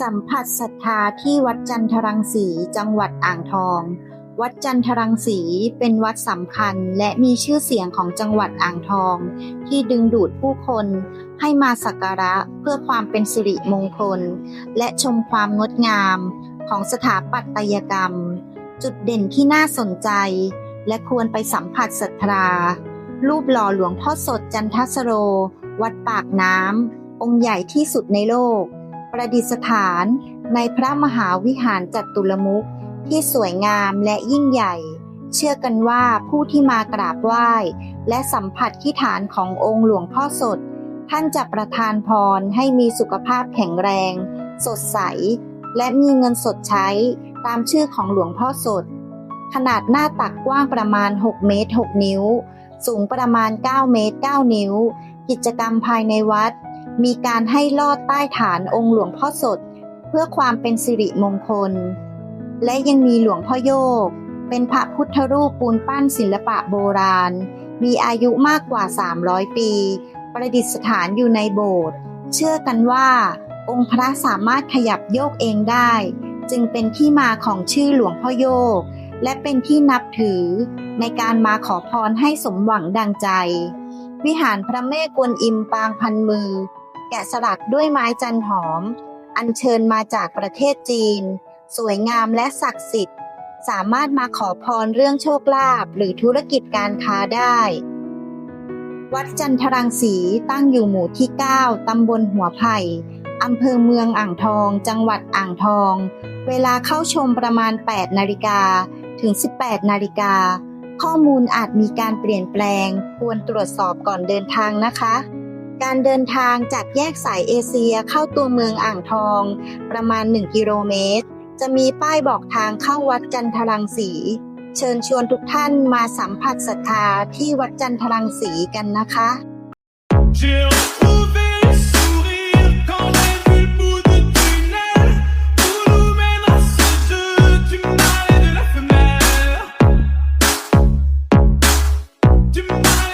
สัมผัสศรัทธาที่วัดจันทรังสี จังหวัดอ่างทอง วัดจันทรังสีเป็นวัดสำคัญและมีชื่อเสียงของจังหวัดอ่างทอง ที่ดึงดูดผู้คนให้มาสักการะเพื่อความเป็นสิริมงคล และชมความงดงามของสถาปัตยกรรม จุดเด่นที่น่าสนใจ และควรไปสัมผัสศรัทธารูปหล่อหลวงพ่อสดจันทสโร วัดปากน้ำองค์ใหญ่ที่สุดในโลก ประดิษฐานในพระมหาวิหารจัตุลมุขที่สวยงามและยิ่งใหญ่ เชื่อกันว่าผู้ที่มากราบไหว้ และสัมผัสที่ฐานขององค์หลวงพ่อสด ท่านจะประทานพรให้มีสุขภาพแข็งแรง สดใส และมีเงินสดใช้ตามชื่อของหลวงพ่อสด ขนาดหน้าตักกว้างประมาณ 6 เมตร 6 นิ้ว สูงประมาณ 9 เมตร 9 นิ้ว กิจกรรมภายในวัด มีการให้ลอดใต้ฐานองค์หลวงพ่อสด เพื่อความเป็นสิริมงคล และยังมีหลวงพ่อโยก เป็นพระพุทธรูปปูนปั้นศิลปะโบราณ มีอายุมากกว่า 300 ปี ประดิษฐานอยู่ในโบสถ์เชื่อกันว่า องค์พระสามารถขยับโยกเองได้ จึงเป็นที่มาของชื่อหลวงพ่อโยก และเป็นที่นับถือ ในการมาขอพรให้สมหวังดังใจ วิหารพระแม่กวนอิมปางพันมือ แกะสลักด้วยไม้จันหอม อัญเชิญมาจากประเทศจีน สวยงามและศักดิ์สิทธิ์ สามารถมาขอพรเรื่องโชคลาภหรือธุรกิจการค้าได้ วัดจันทรังสีตั้งอยู่หมู่ที่ 9 ตำบลหัวไผ่อำเภอเมืองอ่างทอง จังหวัดอ่างทอง เวลาเข้าชมประมาณ 8 นาฬิกา ถึง 18 นาฬิกา ข้อมูลอาจมีการเปลี่ยนแปลง ควรตรวจสอบก่อนเดินทางนะคะ การเดินทางจากแยกสายเอเชียเข้าตัวเมืองอ่างทอง ประมาณ 1 กิโลเมตร จะมีป้ายบอกทางเข้าวัดจันทรังสี เชิญชวนทุกท่านมาสัมผัสศรัทธาที่วัดจันทรังสีกันนะคะ Do my